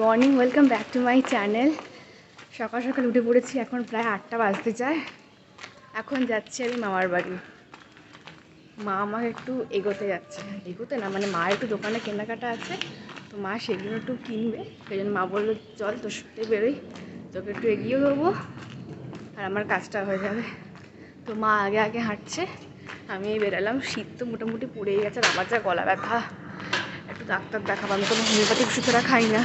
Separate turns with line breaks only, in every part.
Morning welcome back to my channel সকাল সকাল উঠে পড়েছি, এখন প্রায় আটটা বাজতে চায়। এখন যাচ্ছি আমি মামার বাড়ি। মা আমাকে একটু এগোতে যাচ্ছে। এগোতে না মানে মা একটু দোকানে কেনাকাটা আছে, তো মা সেগুলো একটু কিনবে। সেই জন্য মা বলল, চল তোর সাথে বেরোই, তোকে একটু এগিয়ে দেবো আর আমার কাজটা হয়ে যাবে। তো মা আগে আগে হাঁটছে, আমি বেরালাম। শীত তো মোটামুটি পড়েই গেছে, আর আমার যা গলা ব্যথা, একটু ডাক্তার দেখাবো, আমি কোনো হোমিওপ্যাথিক ওষুধরা খাই না।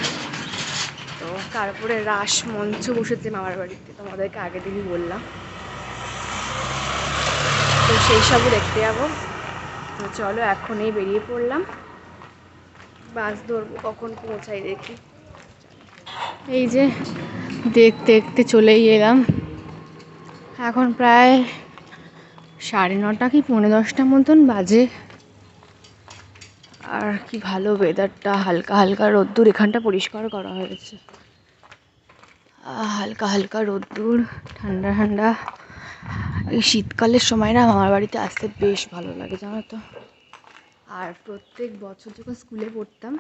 তো তারপরে রাস, মঞ্চ বসেছে মামার বাড়িতে। তোমাদেরকে আগে দিনই বললাম। তো সেই সবও দেখতে যাব। তো চলো, এখনই বেরিয়ে পড়লাম। বাস ধরবো, কখন পৌঁছাই দেখি। এই যে দেখতে দেখতে চলেই এলাম। এখন প্রায় সাড়ে নটা কি পৌনে দশটার মতন বাজে। আর কি ভালো ওয়েদারটা হালকা হালকা রোদ্দুর এখানটা পরিষ্কার করা হয়েছে। হালকা হালকা রোদ্দুর, ঠান্ডা ঠান্ডা। এই শীতকালের সময় না মামার বাড়িতে আসতে বেশ ভালো লাগে, জানো তো। আর প্রত্যেক বছর যখন স্কুলে পড়তাম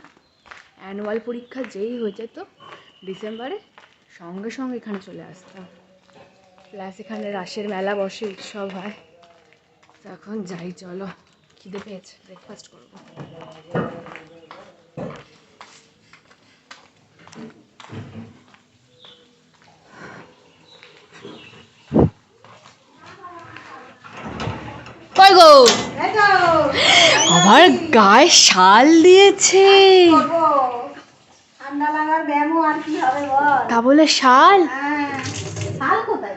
অ্যানুয়াল পরীক্ষা যেই হয়ে যেত, ডিসেম্বরে সঙ্গে সঙ্গে এখানে চলে আসতাম। প্লাস এখানে রাসের মেলা বসে, উৎসব হয়। তখন যাই, চলো। খিদে পেয়েছে। ব্রেকফাস্ট করব। গো? আবার গায়ে শাল দিয়েছে। তা বলে শাল?
হ্যাঁ। কোথায়?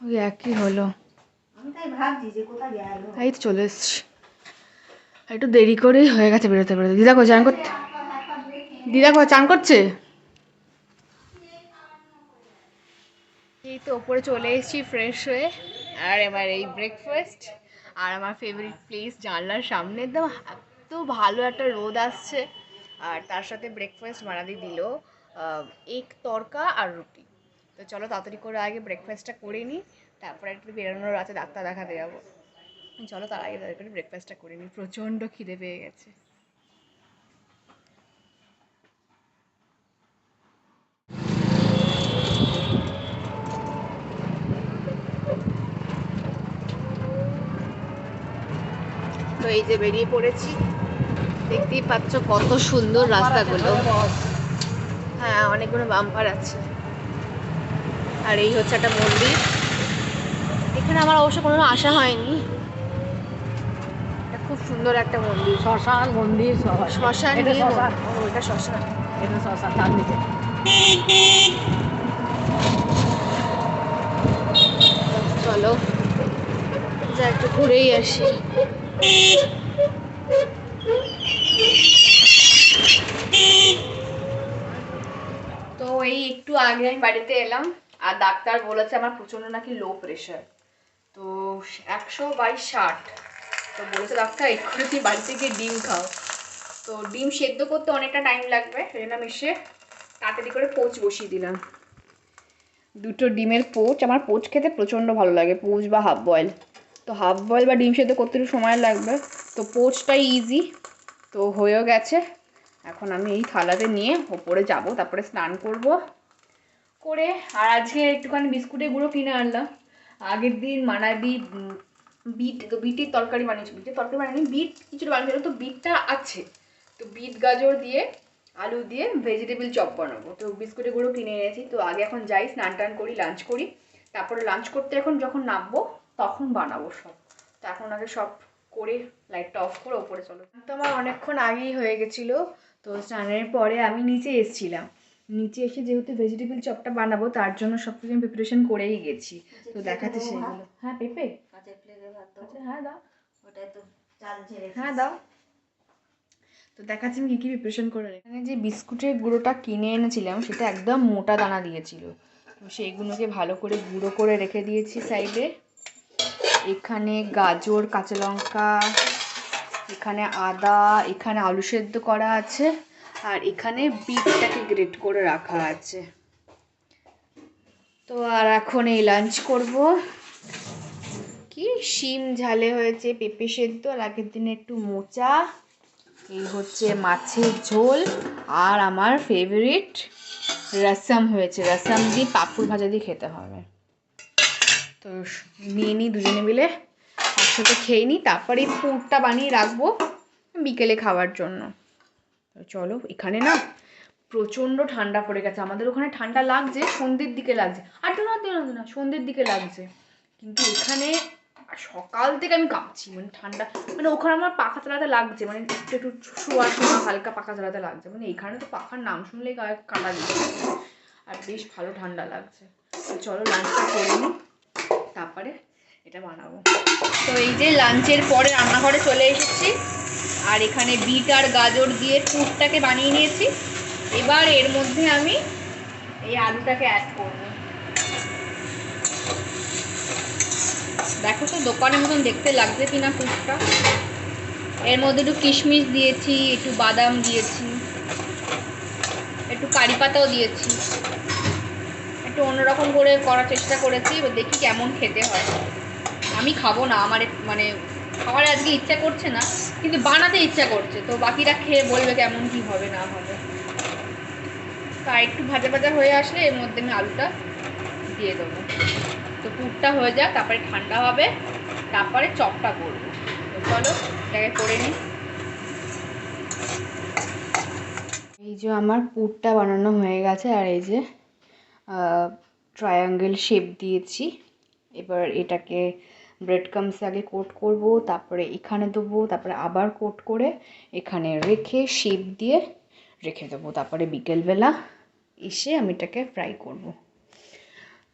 ওই একই হলো।
তাই
তো চলে এসছি। একটু দেরি করেই হয়ে গেছে বেরোতে বেরোতে। দিদা কো চান করতে? দিদা কো চান করছে? এই তো ওপরে চলে এসেছি ফ্রেশ হয়ে। আর এবার এই ব্রেকফাস্ট আর আমার ফেভারিট প্লেস জানলার সামনে। একদম এত ভালো একটা রোদ আসছে। আর তার সাথে ব্রেকফাস্ট বানাদি দিল এক তরকা আর রুটি। তো চলো তাড়াতাড়ি করে আগে ব্রেকফাস্টটা করে নিই। তারপরে একটু বেরোনোর আছে, ডাক্তার দেখাতে যাব। চলো তার আগে তাদের করে ব্রেকফাস্টটা করে নিই প্রচণ্ড খিদে পেয়ে গেছে। তো এই যে বেরিয়ে পড়েছি, দেখতেই পাচ্ছ কত সুন্দর রাস্তাগুলো। হ্যাঁ অনেকগুলো বাম্পার আছে। আর এই হচ্ছে একটা মন্দির। এখানে আমার অবশ্য কোনো আসা হয়নি। খুব সুন্দর একটা মন্দির
শ্মশান মন্দির
শ্মশান।
এটা শ্মশান।
মন্দির। শ্মশান।
এটা শ্মশান তার দিকে।
চলো যা একটু ঘুরেই আসি। তো এই একটু আগে আমি বাড়িতে এলাম আর ডাক্তার বলেছে আমার প্রচণ্ড নাকি লো প্রেশার তো একশো বাই ষাট। তো বলেছে ডাক্তার এক্ষুনি তুমি বাড়িতে গিয়ে ডিম খাও। তো ডিম সেদ্ধ করতে অনেকটা টাইম লাগবে সেই জন্য আমি এসে তাড়াতাড়ি করে পোচ বসিয়ে দিলাম। দুটো ডিমের পোচ আমার পোচ খেতে প্রচণ্ড ভালো লাগে পোচ বা হাফ বয়েল তো হাফ বয়েল বা ডিম সেদ্ধ করতে একটু সময় লাগবে। তো পোচটাই ইজি তো হয়েও গেছে। এখন আমি এই থালাতে নিয়ে ওপরে যাব, তারপরে স্নান করব। করে আর আজকে একটুখানি বিস্কুটের গুঁড়ো কিনে আনলাম। আগের দিন উম, বিট বিটের তরকারি বানিয়েছি। বিটের তরকারি বানিয়ে বিট কিছুটা বানিয়েছিল তো বিটটা আছে। তো বিট গাজর দিয়ে আলু দিয়ে ভেজিটেবল চপ বানাবো। তো বিস্কুটের গুঁড়ো কিনে এনেছি। তো আগে এখন যাই স্নান টান করি লাঞ্চ করি। তারপরে লাঞ্চ করতে এখন যখন নামবো তখন বানাবো সব। তো এখন আগে সব করে লাইটটা অফ করে ওপরে চলো। তো আমার অনেকক্ষণ আগেই হয়ে গেছিল। তো স্নানের পরে আমি নিচে এসেছিলাম। নিচে এসে যেহেতু ভেজিটেবল চপটা বানাবো তার জন্য সব কিছু আমি প্রিপারেশন করেই গেছি। তো দেখাচ্ছে সেগুলো। হ্যাঁ পেঁপে?
ভাত
আচ্ছা হ্যাঁ দাও।
ওটাই তো চাল ঝেড়ে
হ্যাঁ দাও। তো দেখাচ্ছি আমি কী কী প্রিপারেশন করে এখানে যে বিস্কুটের গুঁড়োটা কিনে এনেছিলাম সেটা একদম মোটা দানা দিয়েছিল। তো সেইগুলোকে ভালো করে গুঁড়ো করে রেখে দিয়েছি সাইডে। এখানে গাজর কাঁচা লঙ্কা এখানে আদা এখানে আলু সেদ্ধ করা আছে। আর এখানে বিটটাকে গ্রেট করে রাখা আছে। তো আর এখন এই লাঞ্চ করব। কি শিম ঝালে হয়েছে, পেঁপে সেদ্ধ, আর আগের দিনে একটু মোচা। এই হচ্ছে মাছের ঝোল। আর আমার ফেভারিট রসম হয়েছে। রসম দিয়ে পাঁপড় ভাজা দিয়ে খেতে হবে। তো নিয়ে নিই দুজনে মিলে। একসাথে খেয়ে নিই। তারপরে পুরটা বানিয়ে রাখব বিকেলে খাওয়ার জন্য। চলো এখানে না প্রচণ্ড ঠান্ডা পড়ে গেছে। আমাদের ওখানে ঠান্ডা লাগছে সন্ধ্যের দিকে লাগছে। আর তো না না, সন্ধ্যের দিকে লাগছে। কিন্তু এখানে সকাল থেকে আমি কাঁপছি মানে ঠান্ডা মানে ওখানে আমার পাখা চালাতে লাগছে মানে একটু একটু শোয়ার সময় হালকা পাখা চালাতে লাগছে। মানে এখানে তো পাখার নাম শুনলেই কাঁটা দিচ্ছে। আর বেশ ভালো ঠান্ডা লাগছে। চলো লাঞ্চটা করে নিই। তারপরে এটা বানাবো। তো এই যে লাঞ্চের পরে রান্নাঘরে চলে এসেছি। আর এখানে বিট আর গাজর দিয়ে পুরটাকে বানিয়ে নিয়েছি। এবার এর মধ্যে আমি এই আলুটাকে অ্যাড করব। দেখো তো দোকানের মতন দেখতে লাগছে কিনা পুরটা এর মধ্যে একটু কিশমিশ দিয়েছি, একটু বাদাম দিয়েছি, একটু কারি পাতাও দিয়েছি। একটু অন্যরকম করে করার চেষ্টা করেছি, এবার দেখি কেমন খেতে হয়। আমি খাব না, আমার মানে খাওয়ার আজকে ইচ্ছা করছে না, কিন্তু বানাতে ইচ্ছা করছে, তো বাকিরা খেয়ে বলবে কেমন কি হবে, না হবে। তা একটু ভাজা ভাজা হয়ে আসলে এর মধ্যে আমি আলুটা দিয়ে দেবো। তো পুরটা হয়ে যাক, তারপরে ঠান্ডা হবে, তারপরে চপটা করব। তো চলো, এটাকে করে নিই। এই যে আমার পুরটা বানানো হয়ে গেছে, আর এই যে ট্রায়াঙ্গেল শেপ দিয়েছি। এবার এটাকে ব্রেড কামসে আগে কোট করব, তারপরে এখানে দেবো, তারপরে আবার কোট করে এখানে রেখে শেপ দিয়ে রেখে দেবো। তারপরে বিকেলবেলা এসে আমি এটাকে ফ্রাই করব।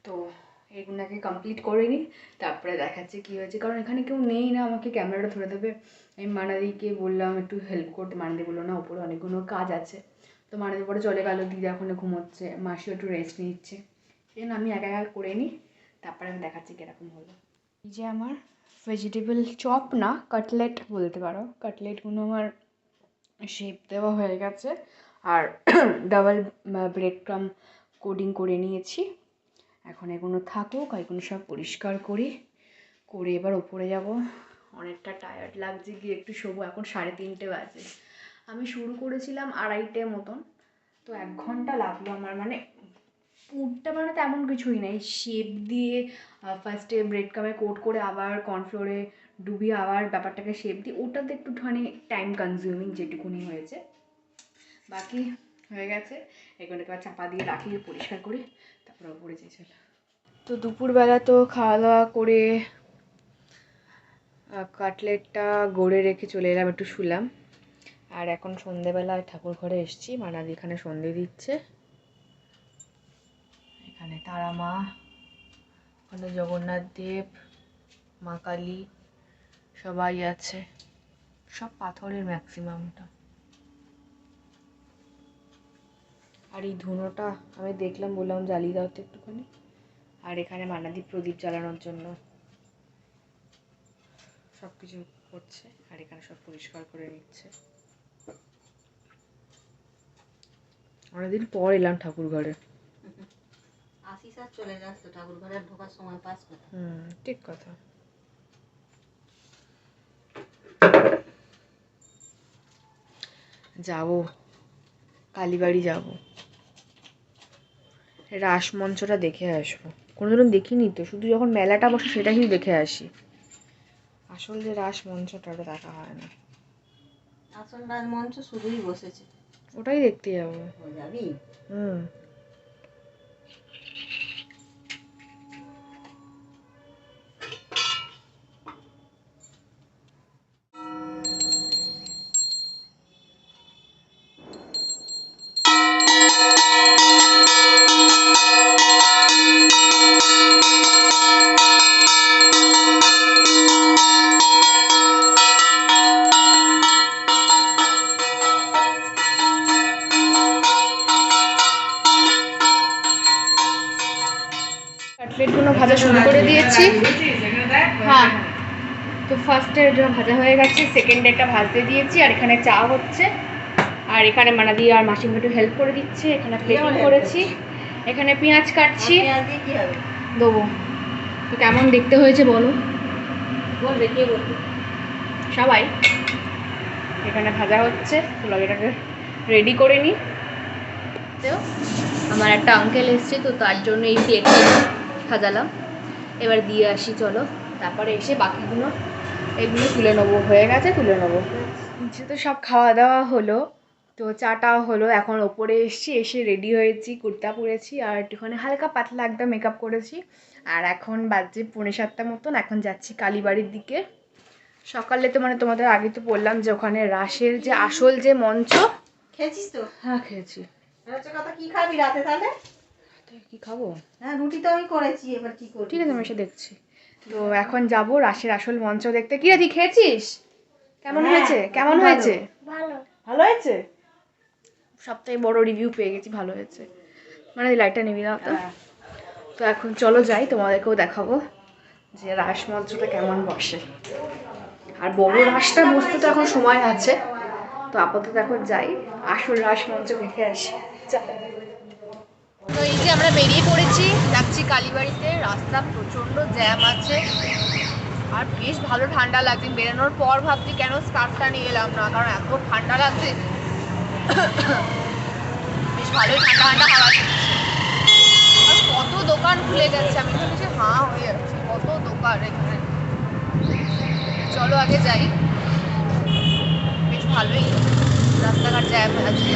তো এগুলোকে কমপ্লিট করে নিই, তারপরে দেখাচ্ছে কী হয়েছে। কারণ এখানে কেউ নেই না, আমাকে ক্যামেরাটা ধরে দেবে। আমি মানাদিকে বললাম, একটু হেল্প করতে। মানাদি বলল, না ওপরে অনেকগুলো কাজ আছে। তো মানাদি পরে চলে গেল, দিদা ওখানে ঘুমোচ্ছে। মাসিও একটু রেস্ট নিচ্ছে। সেই আমি একা একা করে নিই, তারপরে আমি দেখাচ্ছি কীরকম হলো। এই যে আমার ভেজিটেবল চপ না কাটলেট বলতে পারো। কাটলেটগুলো আমার শেপ দেওয়া হয়ে গেছে। আর ডাবল ব্রেড ক্রাম কোডিং করে নিয়েছি। এখন এগুলো থাকুক এগুলো সব পরিষ্কার করি, করে এবার ওপরে যাব। অনেকটা টায়ার্ড লাগছে, গিয়ে একটু শোবো। এখন সাড়ে তিনটে বাজে। আমি শুরু করেছিলাম আড়াইটে মতন। তো এক ঘণ্টা লাগল আমার মানে পুরটা মানে তেমন কিছুই নাই। শেপ দিয়ে ফার্স্টে ব্রেড কামে কোট করে আবার কর্নফ্লোরে ডুবিয়ে আবার ব্যাপারটাকে শেপ দিই ওটাতে একটুখানি টাইম কনজিউমিং যেটুকুনি হয়েছে। বাকি হয়ে গেছে। এগুলোকে আবার চাপা দিয়ে রাখি, পরিষ্কার করে, তারপরে ওপরে যেয়ে চলে। তো দুপুরবেলা তো খাওয়া দাওয়া করে কাটলেটটা গড়ে রেখে চলে এলাম, একটু শুলাম। আর এখন সন্ধেবেলায় ঠাকুর ঘরে এসেছি মানাদি এখানে সন্ধে দিচ্ছে। তারা মা ওখানে জগন্নাথ দেব, মা কালী, সবাই আছে। সব পাথরের ম্যাক্সিমামটা। আর এই ধুনোটা আমি দেখলাম, বললাম জ্বালিয়ে দাও তো একটুখানি। আর এখানে মানাদি প্রদীপ জ্বালানোর জন্য সব কিছু করছে, আর এখানে সব পরিষ্কার করে নিচ্ছে। অনেকদিন পর এলাম ঠাকুর ঘরে
আসিস আর চলে যাস তো ঠাকুর ঘরে ঢোকার সময় পাস
হুম ঠিক কথা। যাব কালীবাড়ি যাব। রাস মঞ্চটা দেখে আসব। কোনোদিনও দেখিনি তো শুধু যখন মেলাটা বসে সেটা কিন্তু দেখে আসি। আসল যে রাস মঞ্চটা ওটা দেখা হয় না।
আসল রাজমঞ্চ শুধুই বসেছে।
ওটাই দেখতে যাব।
যাবি?
হুম। কাটলেটগুলো ভাজা শুরু করে দিয়েছি। হ্যাঁ। তো ফার্স্টে ভাজা হয়ে গেছে সেকেন্ডে একটা ভাজতে দিয়েছি আর এখানে চা হচ্ছে। আর এখানে মানাদি আর মাসিম একটু হেল্প করে দিচ্ছে এখানে প্লেটিং করেছি। এখানে পেঁয়াজ কাটছি।
দিয়ে
দেবো। তো কেমন দেখতে হয়েছে বলো? সবাই। এখানে ভাজা হচ্ছে চলো এটাকে রেডি করে নিই তো? আমার একটা আঙ্কেল এসছে তো তার জন্য এই প্লেটে সাজালাম। এবার দিয়ে আসি চলো। তারপরে এসে বাকিগুলো এগুলো তুলে নেব। হয়ে গেছে তুলে নেব। নিচে তো সব খাওয়া দাওয়া হলো তো চাটাও হলো। এখন ওপরে এসেছি এসে রেডি হয়েছি কুর্তা পরেছি আর একটুখানি হালকা পাতলা একদম মেকআপ করেছি। আর এখন বাজে পৌনে সাতটা মতন এখন যাচ্ছি কালীবাড়ির দিকে। সকালে তো মানে তোমাদের আগে তো বললাম যে ওখানে রাসের যে আসল যে মঞ্চ
খেয়েছিস তো?
হ্যাঁ খেয়েছি।
কথা কি খাবি রাতে তাহলে?
কি খাব?
হ্যাঁ রুটি তো আমি করেছি এবার কি করবি?
ঠিক আছে আমি এসে দেখছি। তো এখন যাব রাসের আসল মঞ্চ দেখতে। কি রে তুই খেয়েছিস? কেমন
হ্যাঁ,
হয়েছে? কেমন হয়েছে?
ভালো।
ভালো হয়েছে? সবথেকে বড় রিভিউ পেয়ে গেছি ভালো হয়েছে। মানে লাইটটা নিবি না তো?
হ্যাঁ।
তো এখন চলো যাই তোমাদেরকেও দেখাবো যে রাস মঞ্চটা কেমন বসে। আর বড় রাসটা বসতে তো এখন সময় আছে। তো আপাতত এখন যাই আসল রাস মঞ্চ দেখে আসি। তো এই যে আমরা বেরিয়ে পড়েছি, যাচ্ছি কালীবাড়িতে। রাস্তা প্রচণ্ড জ্যাম আছে। আর বেশ ভালো ঠান্ডা লাগছে। বেরোনোর পর ভাবছি কেন স্কার্ফটা নিয়ে এলাম না, কারণ এত ঠান্ডা লাগছে। বেশ ভালোই ঠান্ডা ঠান্ডা হাওয়া আর কত দোকান খুলে গেছে। আমি তো বেশি হাঁ, হয়ে যাচ্ছি। কত দোকান এখানে। চলো আগে যাই। বেশ ভালোই। রাস্তাঘাট জ্যাম আছে।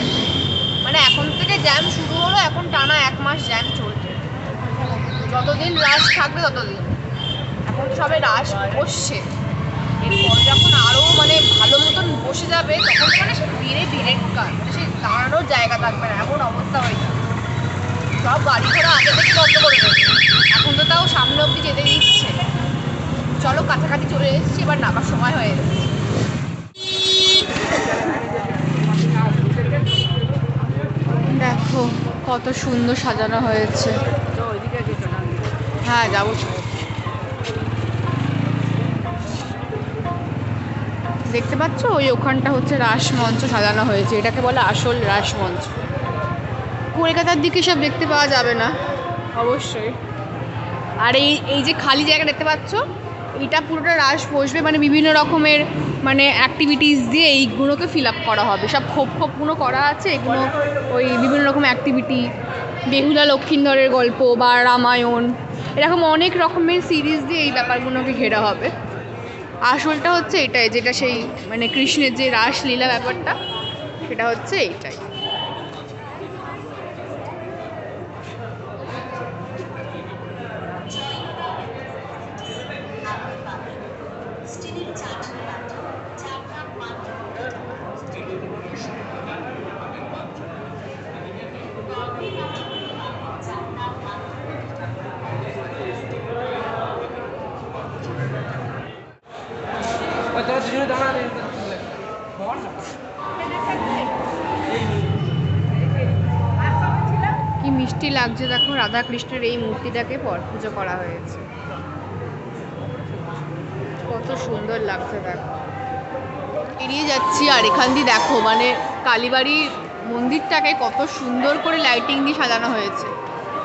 মানে এখন থেকে জ্যাম শুরু হলো, এখন টানা এক মাস জ্যাম চলছে। যতদিন রাশ থাকবে ততদিন। এখন সবে রাশ বসছে। এরপর যখন আরও মানে ভালো মতন বসে যাবে, তখন মানে সে ভিড়ে ভিড়ে কাজ মানে সে দাঁড়ানোর জায়গা থাকবে না, এমন অবস্থা হয়ে যাবে। সব গাড়ি ঘোড়া আগে থেকে বন্ধ করে দেবে। এখন তো তাও সামনে অবধি যেতে দিচ্ছে। চলো কাছাকাছি চলে এসেছি, এবার নামার সময় হয়ে গেছে। দেখো, কত সুন্দর সাজানো হয়েছে। হ্যাঁ যাব। দেখতে পাচ্ছ? ওই ওখানটা হচ্ছে রাসমঞ্চ সাজানো হয়েছে। এটাকে বলে আসল রাসমঞ্চ। কলকাতার দিকে সব দেখতে পাওয়া যাবে না, অবশ্যই। আর এই এই যে খালি জায়গা দেখতে পাচ্ছ? এটা পুরোটা রাস বসবে মানে বিভিন্ন রকমের মানে অ্যাক্টিভিটিস দিয়ে এইগুলোকে ফিল আপ করা হবে। সব খোপ খোপগুলো করা আছে, এগুলো ওই বিভিন্ন অ্যাক্টিভিটি বেহুলা লক্ষিন্দরের গল্প বা রামায়ণ, এরকম অনেক রকমের সিরিজ দিয়ে এই ব্যাপারগুলোকে ঘেরা হবে। আসলটা হচ্ছে এটাই, যেটা সেই মানে কৃষ্ণের যে রাসলীলা ব্যাপারটা, সেটা হচ্ছে এইটাই। কি মিষ্টি লাগছে দেখো রাধা কৃষ্ণের এই মূর্তিটাকে পর পুজো করা হয়েছে। কত সুন্দর লাগছে দেখো। এড়িয়ে যাচ্ছি, আর এখান দিয়ে দেখো মানে কালীবাড়ির মন্দিরটাকে কত সুন্দর করে লাইটিং দিয়ে সাজানো হয়েছে।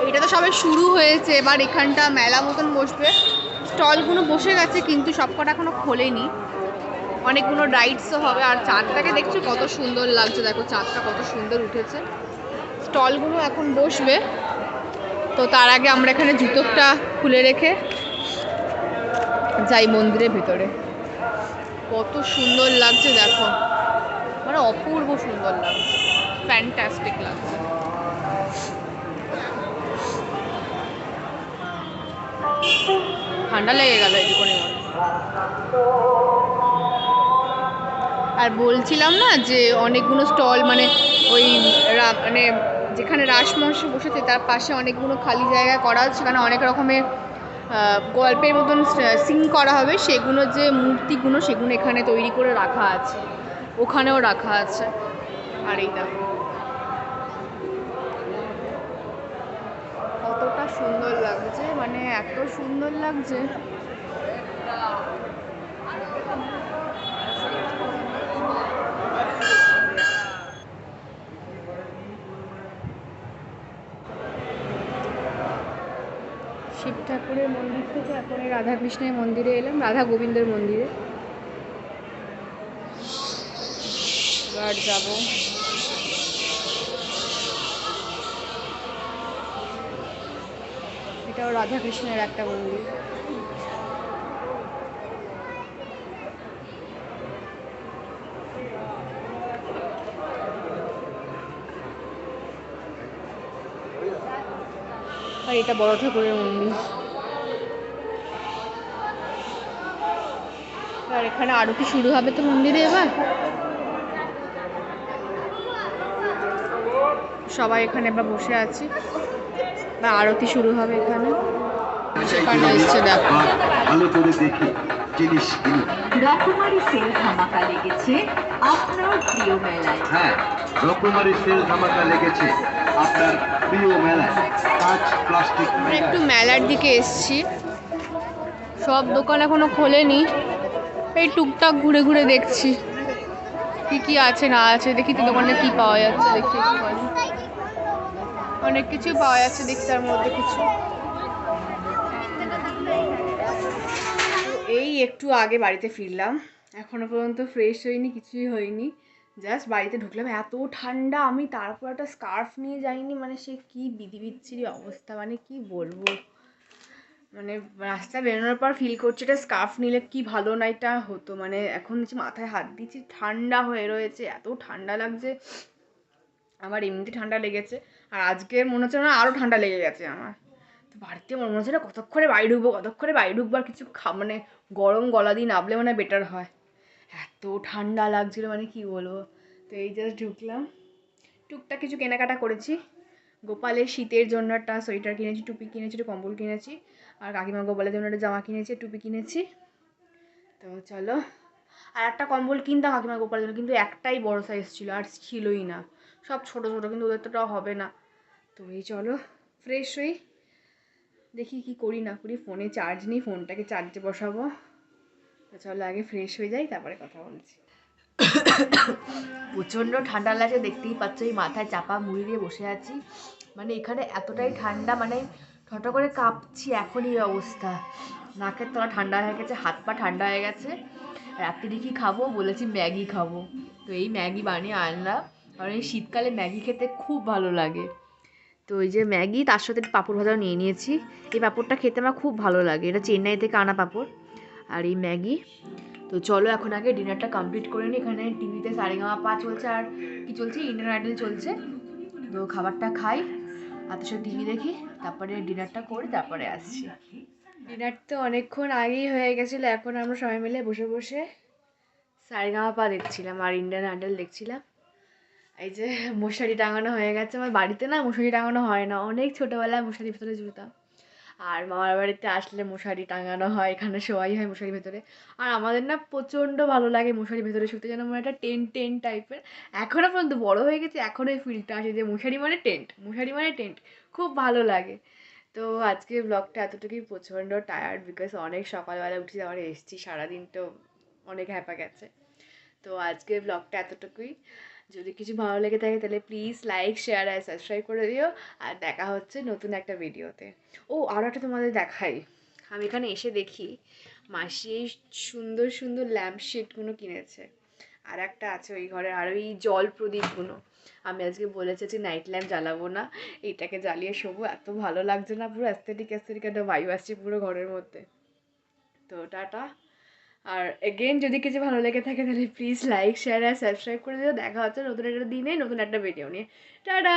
এটা তো সবে শুরু হয়েছে, এবার এখানটা মেলা মতন বসবে। স্টলগুলো বসে গেছে, কিন্তু সবকটা এখনও খোলেনি। অনেকগুলো রাইডসও হবে। আর চাঁদটাকে দেখছ কত সুন্দর লাগছে। দেখো, চাঁদটা কত সুন্দর উঠেছে। স্টলগুলো এখন বসবে। তো তার আগে আমরা এখানে জুতোটা খুলে রেখে যাই মন্দিরের ভেতরে। কত সুন্দর লাগছে, দেখো। মানে অপূর্ব সুন্দর লাগছে। ফ্যান্টাস্টিক লাগছে। ঠান্ডা লেগে গেল আর বলছিলাম না যে অনেকগুলো স্টল মানে ওই মানে যেখানে রাসমহর্ষ বসেছে, তার পাশে অনেকগুলো খালি জায়গা করা সেখানে অনেক রকমের গল্পের মতন সিন করা হবে। সেগুলো যে মূর্তিগুলো, সেগুলো এখানে তৈরি করে রাখা আছে। ওখানেও রাখা আছে। আর এই দেখো কতটা সুন্দর লাগছে মানে এত সুন্দর লাগছে শিব ঠাকুরের মন্দির থেকে এখন এই রাধাকৃষ্ণের মন্দিরে এলাম, রাধা গোবিন্দের মন্দিরে। এবার যাব। এটাও রাধাকৃষ্ণের একটা মন্দির। আর এটা বড় ঠাকুরের মন্দির। আর এখানে আরতি শুরু হবে তো মন্দিরে এবার? সবাই এখানে এবার বসে আছি। বা আরতি শুরু হবে এখানে। সেখানে এসছে দেখো।
ভালো করে দেখে জিনিস
রকমারি সেল ধামাকা লেগেছে আপনার প্রিয় মেলায়।
হ্যাঁ রকমারি সেল ধামাকা লেগেছে আপনার প্রিয় মেলায়। কাঁচ প্লাস্টিক
আমরা একটু মেলার দিকে এসছি। সব দোকান এখনও খোলেনি। এই টুকটাক ঘুরে ঘুরে দেখছি। কি কি আছে, না আছে, দেখি তো দোকানে কি পাওয়া যাচ্ছে, দেখি। অনেক কিছু পাওয়া যাচ্ছে, দেখি তার মধ্যে কিছু। এই একটু আগে বাড়িতে ফিরলাম। এখনও পর্যন্ত ফ্রেশ হয়নি কিছুই হয়নি জাস্ট বাড়িতে ঢুকলাম, এত ঠান্ডা, আমি তারপর একটা স্কার্ফ নিয়ে যাইনি মানে সে কি বিধি বিচ্ছিরি অবস্থা মানে কি বলব? মানে রাস্তায় বেরোনোর পর ফিল করছি এটা স্কার্ফ নিলে কি ভালো না এটা হতো। মানে এখন মাথায় হাত দিচ্ছি, ঠান্ডা হয়ে রয়েছে, এত ঠান্ডা লাগছে। আমার এমনিতে ঠান্ডা লেগেছে, আর আজকে মনে হচ্ছে না আরও ঠান্ডা লেগে গেছে আমার। তো বাড়িতে মনে হচ্ছে না কতক্ষণে বাড়ি ঢুকবো, কতক্ষণে বাড়ি ঢুকবো, আর কিছু খা মানে গরম গলা দিয়ে নামলে মানে বেটার হয়। এত ঠান্ডা লাগছিল মানে কি বলব? তো এই জাস্ট ঢুকলাম। টুকটাক কিছু কেনাকাটা করেছি। গোপালের শীতের জন্য একটা সোয়েটার কিনেছি, টুপি কিনেছি, একটু কম্বল কিনেছি। আর কাকিমা গোপালের জন্য একটা জামা কিনেছি টুপি কিনেছি। তো চলো। আর একটা কম্বল কিনতাম কাকিমা গোপালের জন্য, কিন্তু একটাই বড় সাইজ ছিল আর ছিলই না। সব ছোটো ছোটো, কিন্তু ওদের তোটাও হবে না। তো এই চলো ফ্রেশ হই। দেখি কি করি না করি ফোনে চার্জ নেই ফোনটাকে চার্জে বসাবো। তো চলো আগে ফ্রেশ হয়ে যাই, তারপরে কথা বলছি। প্রচণ্ড ঠান্ডা লাগছে, দেখতেই পাচ্ছ এই মাথায় চাপা মুড়ি দিয়ে বসে আছি। মানে এখানে এতটাই ঠান্ডা মানে ঠটো করে কাঁপছি এখনই এই অবস্থা। নাকের তলা ঠান্ডা হয়ে গেছে, হাত পা ঠান্ডা হয়ে গেছে। রাত্রি কি খাব? বলেছি ম্যাগি খাব। তো এই ম্যাগি বানিয়ে আনলাম। কারণ এই শীতকালে ম্যাগি খেতে খুব ভালো লাগে। তো এই যে ম্যাগি, তার সাথে পাঁপড় ভাজাও নিয়ে নিয়েছি। এই পাঁপড়টা খেতে আমার খুব ভালো লাগে। এটা চেন্নাই থেকে আনা পাঁপড়। আর এই ম্যাগি তো চলো এখন আগে ডিনারটা কমপ্লিট করে নিই। এখানে টিভিতে সারেগামা পা চলছে আর কি চলছে? ইন্ডিয়ান আইডল চলছে। তো খাবারটা খাই, আর সাথে টিভি দেখি, তারপরে ডিনারটা করি, তারপরে আসছি। ডিনার তো অনেকক্ষণ আগেই হয়ে গেছিল, এখন আমরা সবাই মিলে বসে বসে সারেগামা পা দেখছিলাম আর ইন্ডিয়ান আইডল দেখছিলাম। এই যে মশারি টাঙানো হয়ে গেছে, আমার বাড়িতে না মশারি টাঙানো হয় না, অনেক ছোটোবেলায় মশারি ভেতরে ঝুলতাম আর মামার বাড়িতে আসলে মশারি টাঙানো হয়, এখানে শোয়াই হয় মশারির ভেতরে। আর আমাদের না প্রচণ্ড ভালো লাগে মশারির ভেতরে শুতে, যেন মনে একটা টেন্ট টেন্ট টাইপের। এখনও পর্যন্ত বড় হয়ে গেছে এখনও এই ফিলটা আসে যে মশারি মানে টেন্ট, মশারি মানে টেন্ট। খুব ভালো লাগে। তো আজকে ব্লগটা এতটুকুই, প্রচণ্ড টায়ার্ড বিকজ অনেক সকালবেলা উঠে আবার এসেছি, সারাদিন তো অনেক হ্যাপা গেছে। তো আজকের ব্লগটা এতটুকুই। যদি কিছু ভালো লেগে থাকে তাহলে প্লিজ লাইক শেয়ার আর সাবস্ক্রাইব করে দিও। আর দেখা হচ্ছে নতুন একটা ভিডিওতে ও আরও একটা তোমাদের দেখাই। আমি এখানে এসে দেখি, মাসি সুন্দর সুন্দর ল্যাম্প শেডগুলো কিনেছে। আর একটা আছে ওই ঘরে, আর ওই জল প্রদীপগুলো আমি আজকে বলেছি যে নাইট ল্যাম্প জ্বালাবো না। এইটাকে জ্বালিয়ে শোবো। এত ভালো লাগছে না, পুরো অ্যাস্থেটিক অ্যাস্থেটিক একটা বায়ু আসছে পুরো ঘরের মধ্যে। তো টাটা। আর এগেন যদি কিছু ভালো লেগে থাকে, তাহলে প্লিজ লাইক শেয়ার আর সাবস্ক্রাইব করে দিও। দেখা হচ্ছে নতুন একটা দিনে, নতুন একটা ভিডিও নিয়ে। টাটা!